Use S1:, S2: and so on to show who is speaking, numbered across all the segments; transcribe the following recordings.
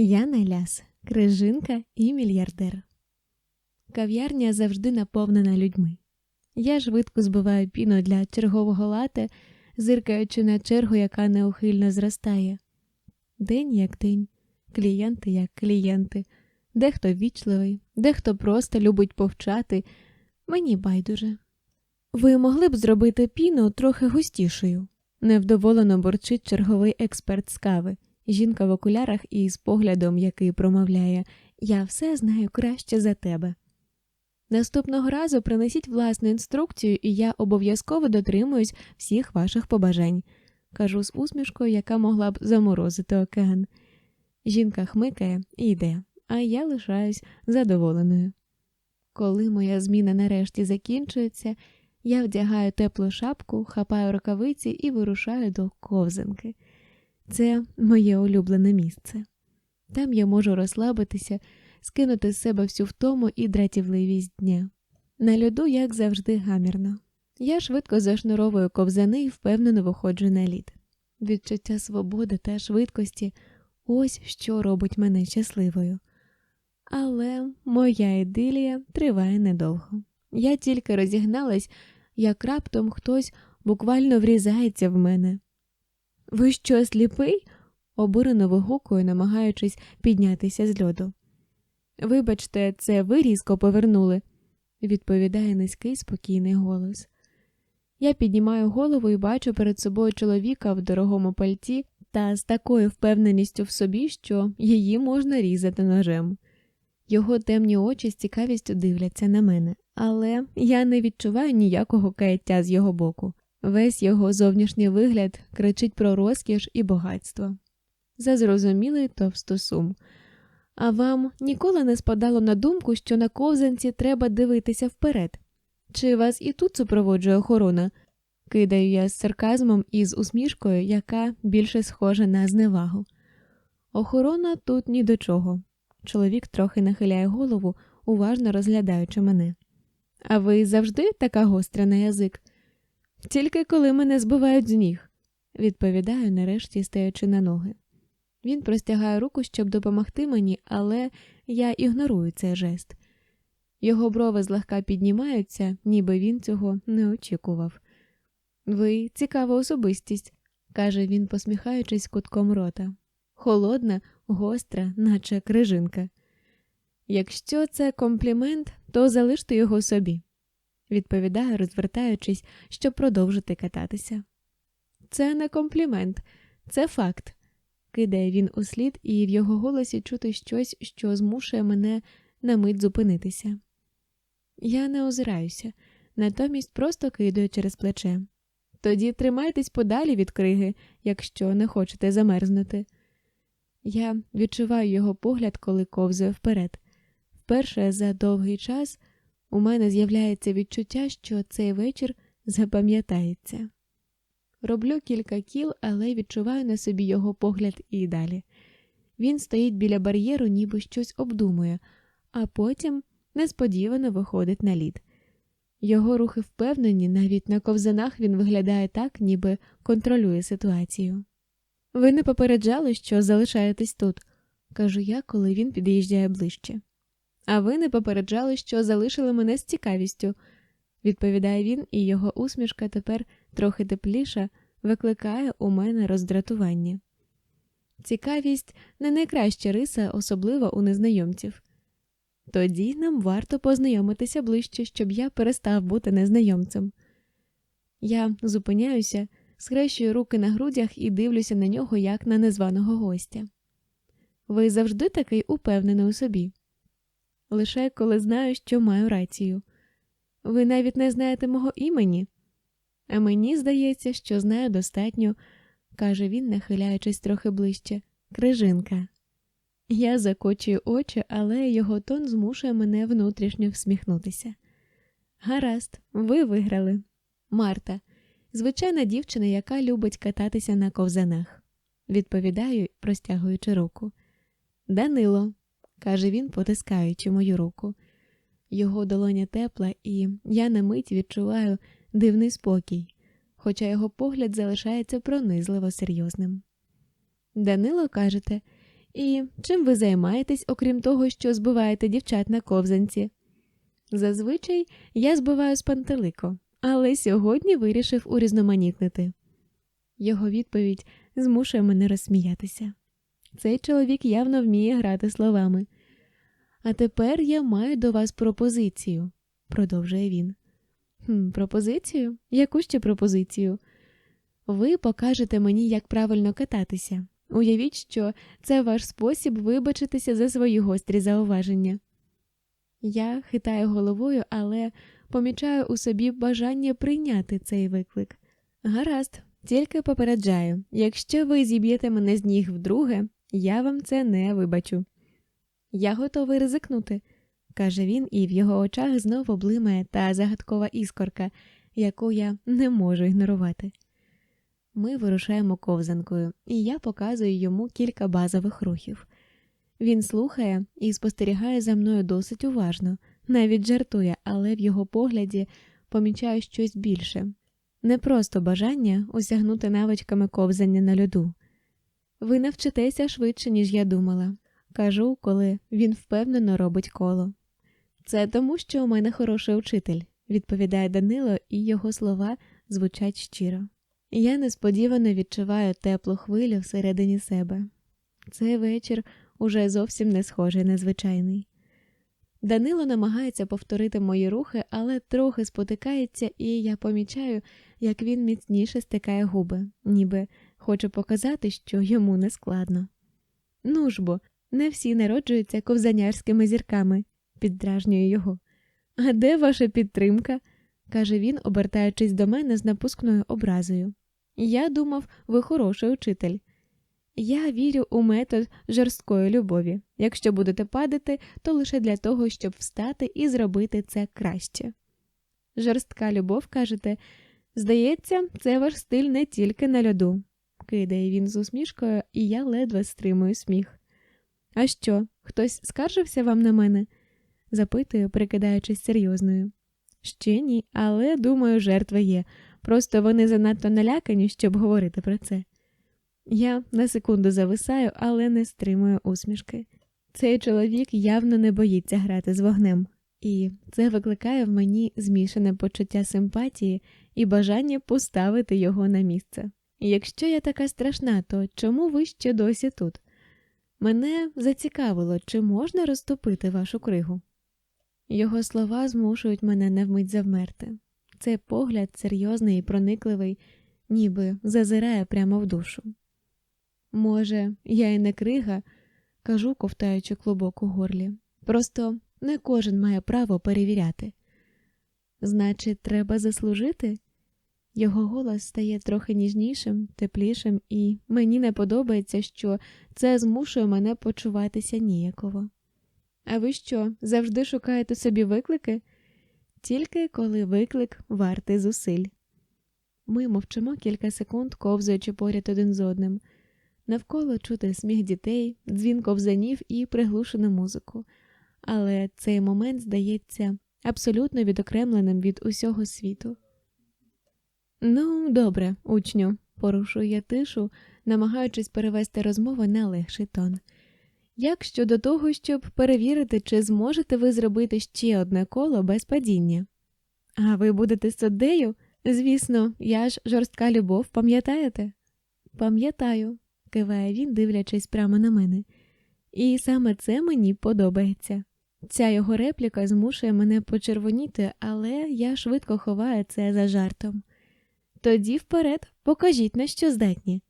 S1: Яна Ляс, крижинка і мільярдер. Кав'ярня завжди наповнена людьми. Я швидко збиваю піну для чергового лате, зиркаючи на чергу, яка неухильно зростає. День як день, клієнти як клієнти, дехто вічливий, дехто просто любить повчати. Мені байдуже. Ви могли б зробити піну трохи густішою. Невдоволено борчить черговий експерт з кави. Жінка в окулярах і з поглядом, який промовляє Я все знаю краще за тебе. Наступного разу принесіть власну інструкцію, і я обов'язково дотримуюсь всіх ваших побажань, кажу з усмішкою, яка могла б заморозити океан. Жінка хмикає і йде, а я лишаюсь задоволеною. Коли моя зміна нарешті закінчується, я вдягаю теплу шапку, хапаю рукавиці і вирушаю до ковзанки. Це моє улюблене місце. Там я можу розслабитися, скинути з себе всю втому і дратівливість дня. На льоду, як завжди, гамірно. Я швидко зашнуровую ковзани і впевнено виходжу на лід. Відчуття свободи та швидкості ось що робить мене щасливою. Але моя ідилія триває недовго. Я тільки розігналась, як раптом хтось буквально врізається в мене. Ви що, сліпий? обурено вигукую, намагаючись піднятися з льоду. Вибачте, це ви різко повернули, відповідає низький спокійний голос. Я піднімаю голову і бачу перед собою чоловіка в дорогому пальті та з такою впевненістю в собі, що її можна різати ножем. Його темні очі з цікавістю дивляться на мене, але я не відчуваю ніякого каяття з його боку. Весь його зовнішній вигляд кричить про розкіш і багатство. За зрозумілий товстосум. А вам ніколи не спадало на думку, що на ковзанці треба дивитися вперед? Чи вас і тут супроводжує охорона? Кидаю я з сарказмом і з усмішкою, яка більше схожа на зневагу. Охорона тут ні до чого. Чоловік трохи нахиляє голову, уважно розглядаючи мене. А ви завжди така гостра на язик? Тільки коли мене збивають з ніг, відповідаю, нарешті стаючи на ноги. Він простягає руку, щоб допомогти мені, але я ігнорую цей жест. Його брови злегка піднімаються, ніби він цього не очікував. Ви цікава особистість, каже він, посміхаючись кутком рота. Холодна, гостра, наче крижинка. Якщо це комплімент, то залиште його собі, відповідає, розвертаючись, щоб продовжити кататися. Це не комплімент, це факт, кидає він у слід, і в його голосі чути щось, що змушує мене на мить зупинитися. Я не озираюся, натомість просто кидаю через плече. Тоді тримайтесь подалі від криги, якщо не хочете замерзнути. Я відчуваю його погляд, коли ковзаю вперед. Вперше за довгий час у мене з'являється відчуття, що цей вечір запам'ятається. Роблю кілька кіл, але відчуваю на собі його погляд і далі. Він стоїть біля бар'єру, ніби щось обдумує, а потім несподівано виходить на лід. Його рухи впевнені, навіть на ковзанах він виглядає так, ніби контролює ситуацію. Ви не попереджали, що залишаєтесь тут, кажу я, коли він під'їжджає ближче. А ви не попереджали, що залишили мене з цікавістю, відповідає він, і його усмішка тепер трохи тепліша, викликає у мене роздратування. Цікавість не найкраща риса, особливо у незнайомців. Тоді нам варто познайомитися ближче, щоб я перестав бути незнайомцем. Я зупиняюся, схрещую руки на грудях і дивлюся на нього як на незваного гостя. Ви завжди такий упевнений у собі. Лише коли знаю, що маю рацію. Ви навіть не знаєте мого імені, а мені здається, що знаю достатньо, каже він, нахиляючись трохи ближче, крижинка. Я закочую очі, але його тон змушує мене внутрішньо всміхнутися. Гаразд, ви виграли. Марта, звичайна дівчина, яка любить кататися на ковзанах, відповідаю, простягуючи руку. Данило, каже він, потискаючи мою руку. Його долоня тепла, і я на мить відчуваю дивний спокій, хоча його погляд залишається пронизливо серйозним. Данило кажете, І чим ви займаєтесь, окрім того, що збиваєте дівчат на ковзанці? Зазвичай я збиваю з пантелико, але сьогодні вирішив урізноманітнити. Його відповідь змушує мене розсміятися. Цей чоловік явно вміє грати словами. А тепер я маю до вас пропозицію, продовжує він. «Хм, Пропозицію? Яку ще пропозицію? Ви покажете мені, як правильно кататися. Уявіть, що це ваш спосіб вибачитися за свої гострі зауваження. Я хитаю головою, але помічаю у собі бажання прийняти цей виклик. Гаразд, тільки попереджаю, якщо ви зіб'єте мене з ніг вдруге, я вам це не вибачу. Я готовий ризикнути, каже він, і в його очах знову блимає та загадкова іскорка, яку я не можу ігнорувати. Ми вирушаємо ковзанкою, і я показую йому кілька базових рухів. Він слухає і спостерігає за мною досить уважно, навіть жартує, але в його погляді помічаю щось більше не просто бажання осягнути навичками ковзання на льоду. Ви навчитеся швидше, ніж я думала, кажу, коли він впевнено робить коло. Це тому, що у мене хороший учитель, відповідає Данило, і його слова звучать щиро. Я несподівано відчуваю теплу хвилю всередині себе. Цей вечір уже зовсім не схожий на звичайний. Данило намагається повторити мої рухи, але трохи спотикається, і я помічаю, як він міцніше стикає губи, ніби хоче показати, що йому не складно. Ну ж бо, не всі народжуються ковзанярськими зірками, піддражнюю його. А де ваша підтримка? каже він, обертаючись до мене з напускною образою. Я думав, ви хороший учитель. Я вірю у метод жорсткої любові. Якщо будете падати, то лише для того, щоб встати і зробити це краще. Жорстка любов, кажете, здається, це ваш стиль не тільки на льоду, кидає він з усмішкою, і я ледве стримую сміх. А що, хтось скаржився вам на мене? запитую, прикидаючись серйозною. Ще ні, але думаю, жертва є. Просто вони занадто налякані, щоб говорити про це. Я на секунду зависаю, але не стримую усмішки. Цей чоловік явно не боїться грати з вогнем, і це викликає в мені змішане почуття симпатії і бажання поставити його на місце. Якщо я така страшна, то чому ви ще досі тут? Мене зацікавило, чи можна розтопити вашу кригу? Його слова змушують мене невмить завмерти. Цей погляд серйозний і проникливий, ніби зазирає прямо в душу. Може, я і не крига, кажу, ковтаючи клубок у горлі. Просто не кожен має право перевіряти. Значить, треба заслужити? Його голос стає трохи ніжнішим, теплішим, і мені не подобається, що це змушує мене почуватися ніяково. А ви що, завжди шукаєте собі виклики? Тільки коли виклик вартий зусиль. Ми мовчимо кілька секунд, ковзаючи поряд один з одним. Навколо чути сміх дітей, дзвін ковзанів і приглушену музику, але цей момент здається абсолютно відокремленим від усього світу. Ну, добре, учню, порушую я тишу, намагаючись перевести розмову на легший тон. Як щодо того, щоб перевірити, чи зможете ви зробити ще одне коло без падіння? А ви будете суддею? Звісно, я ж жорстка любов, пам'ятаєте? Пам'ятаю, киває він, дивлячись прямо на мене. І саме це мені подобається. Ця його репліка змушує мене почервоніти, але я швидко ховаю це за жартом. Тоді вперед покажіть, на що здатні.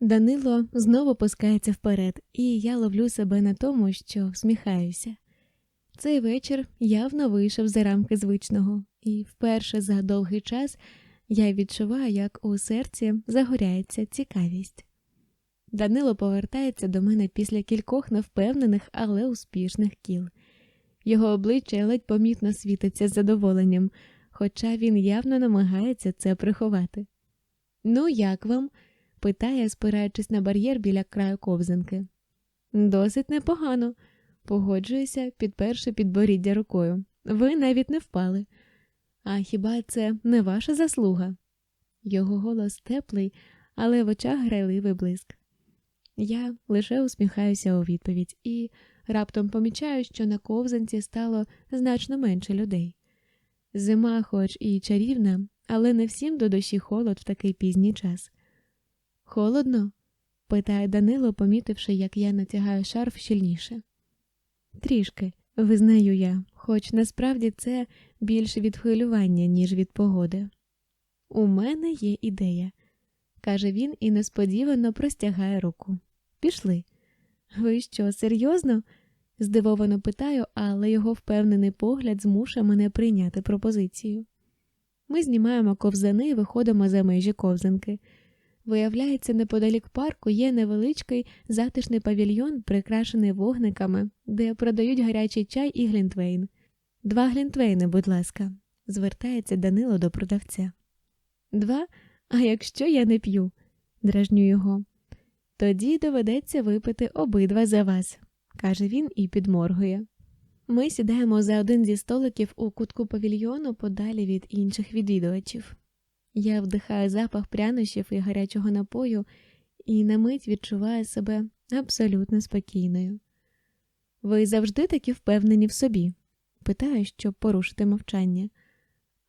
S1: Данило знову пускається вперед, і я ловлю себе на тому, що всміхаюся. Цей вечір явно вийшов за рамки звичного, і вперше за довгий час я відчуваю, як у серці загоряється цікавість. Данило повертається до мене після кількох невпевнених, але успішних кіл. Його обличчя ледь помітно світиться з задоволенням, хоча він явно намагається це приховати. Ну, як вам? питає, спираючись на бар'єр біля краю ковзанки. Досить непогано, погоджуюся, підперши підборіддя рукою. Ви навіть не впали. А хіба це не ваша заслуга? Його голос теплий, але в очах грайливий блиск. Я лише усміхаюся у відповідь і раптом помічаю, що на ковзанці стало значно менше людей. Зима, хоч і чарівна, але не всім до душі холод в такий пізній час. Холодно? питає Данило, помітивши, як я натягаю шарф щільніше. Трішки, визнаю я, хоч насправді це більше від хвилювання, ніж від погоди. У мене є ідея, каже він і несподівано простягає руку. Пішли. Ви що, серйозно? Здивовано питаю, але його впевнений погляд змушує мене прийняти пропозицію. Ми знімаємо ковзани і виходимо за межі ковзанки. Виявляється, неподалік парку є невеличкий затишний павільйон, прикрашений вогниками, де продають гарячий чай і глінтвейн. Два глінтвейни, будь ласка, звертається Данило до продавця. Два? А якщо я не п'ю, дражню його. Тоді доведеться випити обидва за вас, каже він і підморгує. Ми сідаємо за один зі столиків у кутку павільйону подалі від інших відвідувачів. Я вдихаю запах прянощів і гарячого напою і на мить відчуваю себе абсолютно спокійною. Ви завжди такі впевнені в собі? питаю, щоб порушити мовчання.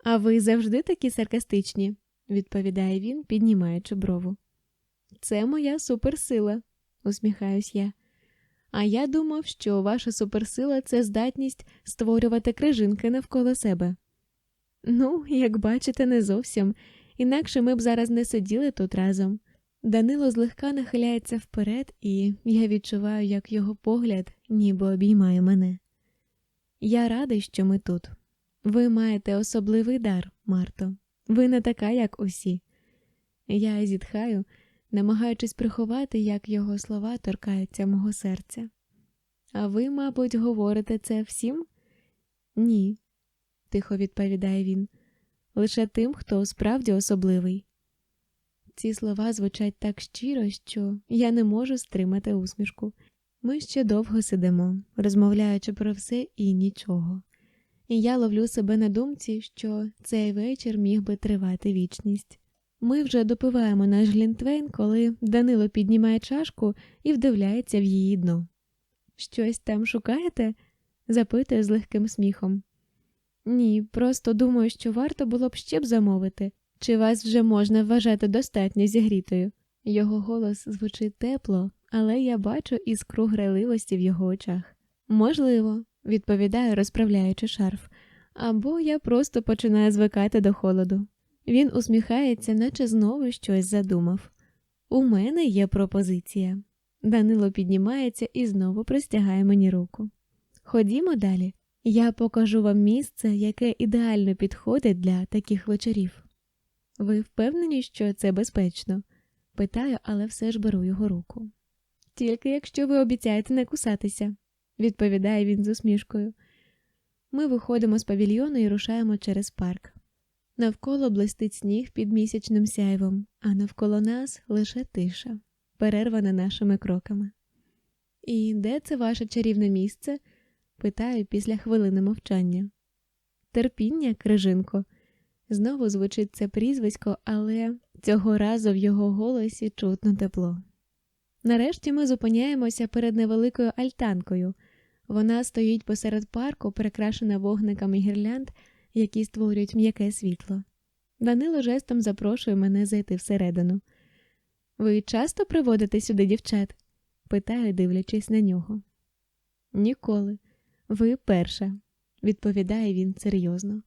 S1: А ви завжди такі саркастичні, відповідає він, піднімаючи брову. Це моя суперсила, усміхаюсь я. А я думав, що ваша суперсила це здатність створювати крижинки навколо себе. Ну, як бачите, не зовсім, інакше ми б зараз не сиділи тут разом. Данило злегка нахиляється вперед, і я відчуваю, як його погляд ніби обіймає мене. Я радий, що ми тут. Ви маєте особливий дар, Марто. Ви не така, як усі. Я зітхаю, намагаючись приховати, як його слова торкаються мого серця. А ви, мабуть, говорите це всім? Ні, тихо відповідає він, лише тим, хто справді особливий. Ці слова звучать так щиро, що я не можу стримати усмішку. Ми ще довго сидимо, розмовляючи про все і нічого. І я ловлю себе на думці, що цей вечір міг би тривати вічність. Ми вже допиваємо наш глінтвейн, коли Данило піднімає чашку і вдивляється в її дно. Щось там шукаєте? запитує з легким сміхом. Ні, просто думаю, що варто було б ще б замовити, чи вас вже можна вважати достатньо зігрітою. Його голос звучить тепло, але я бачу іскру грайливості в його очах. Можливо, відповідаю, розправляючи шарф, або я просто починаю звикати до холоду. Він усміхається, наче знову щось задумав. У мене є пропозиція. Данило піднімається і знову простягає мені руку. Ходімо далі. Я покажу вам місце, яке ідеально підходить для таких вечорів. Ви впевнені, що це безпечно? питаю, але все ж беру його руку. Тільки якщо ви обіцяєте не кусатися, відповідає він з усмішкою. Ми виходимо з павільйону і рушаємо через парк. Навколо блистить сніг під місячним сяйвом, а навколо нас лише тиша, перервана нашими кроками. І де це ваше чарівне місце? питаю після хвилини мовчання. Терпіння, крижинко. Знову звучить це прізвисько, але цього разу в його голосі чутно тепло. Нарешті ми зупиняємося перед невеликою альтанкою. Вона стоїть посеред парку, прикрашена вогниками гірлянд, які створюють м'яке світло. Данило жестом запрошує мене зайти всередину. Ви часто приводите сюди дівчат? питаю, дивлячись на нього. Ніколи. Ви перша, відповідає він серйозно.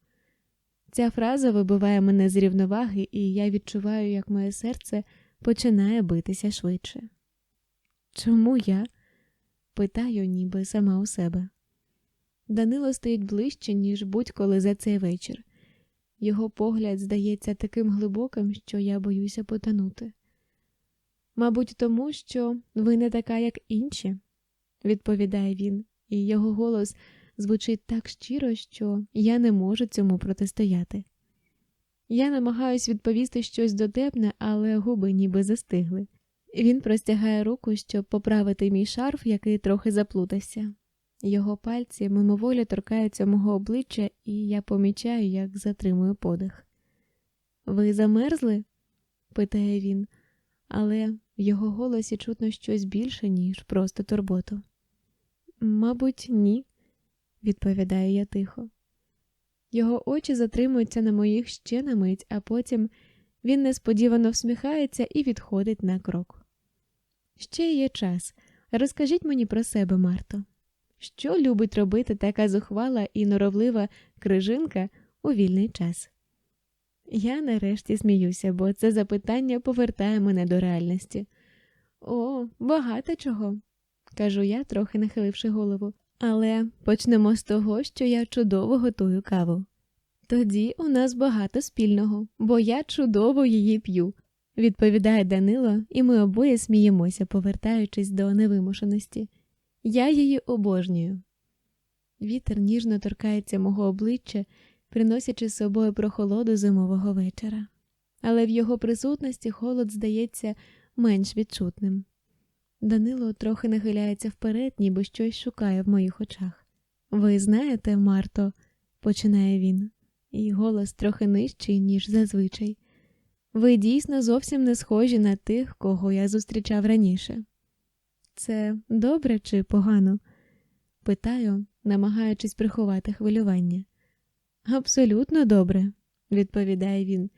S1: Ця фраза вибиває мене з рівноваги, і я відчуваю, як моє серце починає битися швидше. Чому я? питаю, ніби сама у себе. Данило стоїть ближче, ніж будь-коли за цей вечір. Його погляд здається таким глибоким, що я боюся потонути. Мабуть, тому що ви не така, як інші, відповідає він, і його голос звучить так щиро, що я не можу цьому протистояти. Я намагаюсь відповісти щось дотепне, але губи ніби застигли. Він простягає руку, щоб поправити мій шарф, який трохи заплутався. Його пальці мимоволі торкаються мого обличчя, і я помічаю, як затримую подих. Ви замерзли? питає він. але в його голосі чутно щось більше, ніж просто турботу. Мабуть, ні, відповідаю я тихо. Його очі затримуються на моїх ще на мить, а потім він несподівано всміхається і відходить на крок. Ще є час. Розкажіть мені про себе, Марто. Що любить робити така зухвала і норовлива крижинка у вільний час? Я нарешті сміюся, бо це запитання повертає мене до реальності. О, багато чого, кажу я, трохи нахиливши голову. Але почнемо з того, що я чудово готую каву. Тоді у нас багато спільного, бо я чудово її п'ю, відповідає Данило, і ми обоє сміємося, повертаючись до невимушеності. Я її обожнюю. Вітер ніжно торкається мого обличчя, приносячи з собою прохолоду зимового вечора, але в його присутності холод здається менш відчутним. Данило трохи нахиляється вперед, ніби щось шукає в моїх очах. Ви знаєте, Марто, починає він, і голос трохи нижчий, ніж зазвичай. Ви дійсно зовсім не схожі на тих, кого я зустрічав раніше. Це добре чи погано? питаю, намагаючись приховати хвилювання. Абсолютно добре, відповідає він,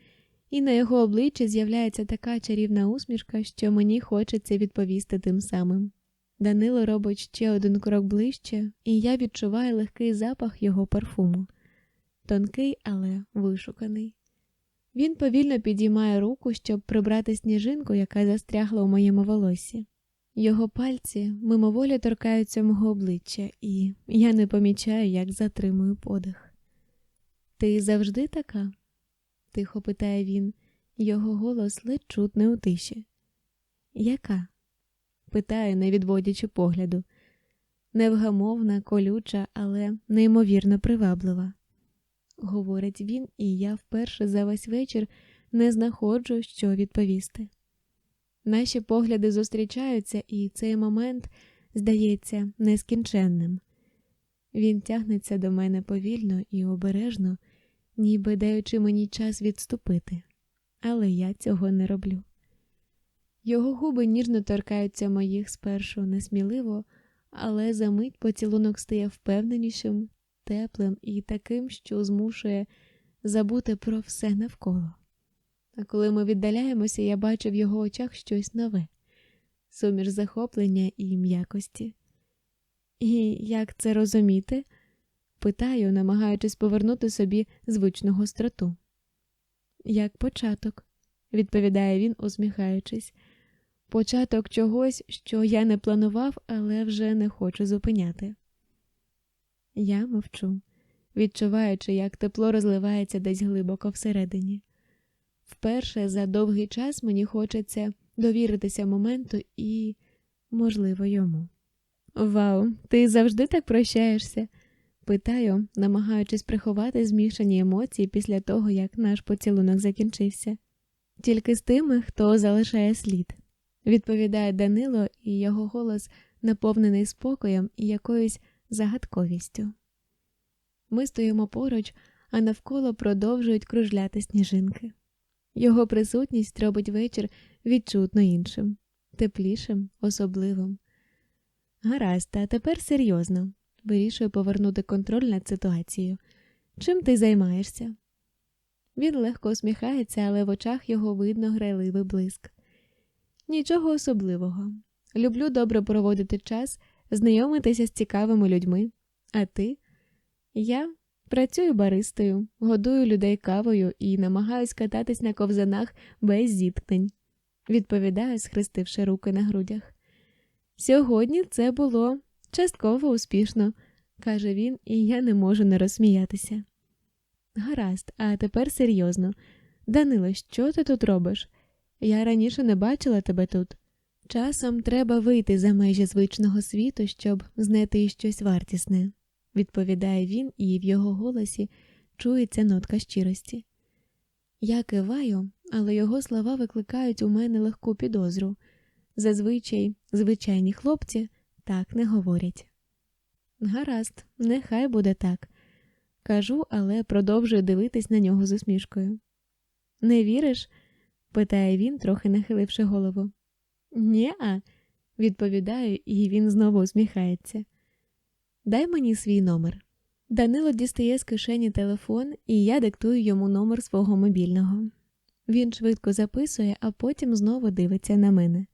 S1: і на його обличчі з'являється така чарівна усмішка, що мені хочеться відповісти тим самим. Данило робить ще один крок ближче, і я відчуваю легкий запах його парфуму, тонкий, але вишуканий. Він повільно підіймає руку, щоб прибрати сніжинку, яка застрягла у моєму волоссі. Його пальці мимоволі торкаються мого обличчя, і я не помічаю, як затримую подих. Ти завжди така? тихо питає він, його голос ледь чутний у тиші. Яка? питає, не відводячи погляду. Невгамовна, колюча, але неймовірно приваблива. Говорить він, і я вперше за весь вечір не знаходжу, що відповісти. Наші погляди зустрічаються, і цей момент здається нескінченним. Він тягнеться до мене повільно і обережно, ніби даючи мені час відступити, але я цього не роблю. Його губи ніжно торкаються моїх спершу несміливо, але за мить поцілунок стає впевненішим, теплим і таким, що змушує забути про все навколо. А коли ми віддаляємося, я бачу в його очах щось нове, суміш захоплення і м'якості. І як це розуміти? питаю, намагаючись повернути собі звичну гостроту. Як початок, відповідає він, усміхаючись, початок чогось, що я не планував, але вже не хочу зупиняти. Я мовчу, відчуваючи, як тепло розливається десь глибоко всередині. Вперше за довгий час мені хочеться довіритися моменту і, можливо, йому. Вау, ти завжди так прощаєшся? питаю, намагаючись приховати змішані емоції після того, як наш поцілунок закінчився. Тільки з тими, хто залишає слід, відповідає Данило, і його голос наповнений спокоєм і якоюсь загадковістю. Ми стоїмо поруч, а навколо продовжують кружляти сніжинки. Його присутність робить вечір відчутно іншим, теплішим, особливим. Гаразд, а тепер серйозно вирішує повернути контроль над ситуацією. Чим ти займаєшся? Він легко усміхається, але в очах його видно грайливий блиск. Нічого особливого. Люблю добре проводити час, знайомитися з цікавими людьми. А ти? Я працюю баристою, годую людей кавою і намагаюсь кататись на ковзанах без зіткнень, відповідаю, схрестивши руки на грудях. Сьогодні це було частково успішно, каже він, і я не можу не розсміятися. Гаразд, а тепер серйозно. Данило, що ти тут робиш? Я раніше не бачила тебе тут. Часом треба вийти за межі звичного світу, щоб знайти щось вартісне, відповідає він, і в його голосі чується нотка щирості. Я киваю, але його слова викликають у мене легку підозру. Зазвичай звичайні хлопці так не говорять. Гаразд, нехай буде так, кажу, але продовжую дивитись на нього з усмішкою. Не віриш? питає він, трохи нахиливши голову. Нє-а, відповідаю, і він знову усміхається. Дай мені свій номер. Данило дістає з кишені телефон, і я диктую йому номер свого мобільного. Він швидко записує, а потім знову дивиться на мене.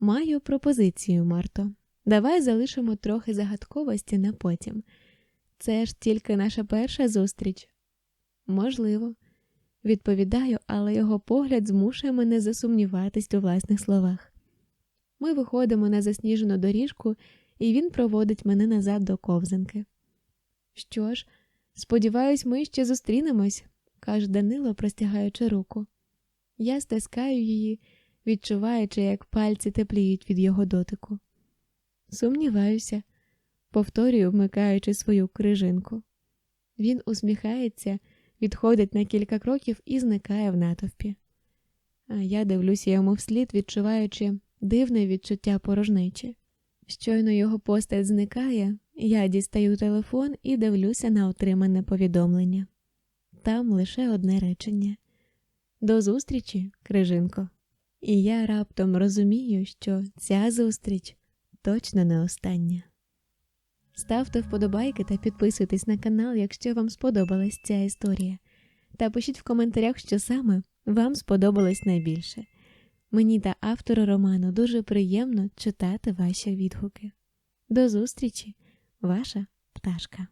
S1: Маю пропозицію, Марто. Давай залишимо трохи загадковості на потім. Це ж тільки наша перша зустріч. Можливо, відповідаю, але його погляд змушує мене засумніватись у власних словах. Ми виходимо на засніжену доріжку, і він проводить мене назад до ковзанки. Що ж, сподіваюсь, ми ще зустрінемось, каже Данило, простягаючи руку. Я стискаю її, відчуваючи, як пальці тепліють від його дотику. Сумніваюся, повторюю, вмикаючи свою крижинку. Він усміхається, відходить на кілька кроків і зникає в натовпі. А я дивлюся йому вслід, відчуваючи дивне відчуття порожнечі. Щойно його постать зникає, я дістаю телефон і дивлюся на отримане повідомлення. Там лише одне речення. До зустрічі, Крижинко. І я раптом розумію, що ця зустріч точно не остання. Ставте вподобайки та підписуйтесь на канал, якщо вам сподобалась ця історія. Та пишіть в коментарях, що саме вам сподобалось найбільше. Мені та автору роману дуже приємно читати ваші відгуки. До зустрічі, ваша пташка.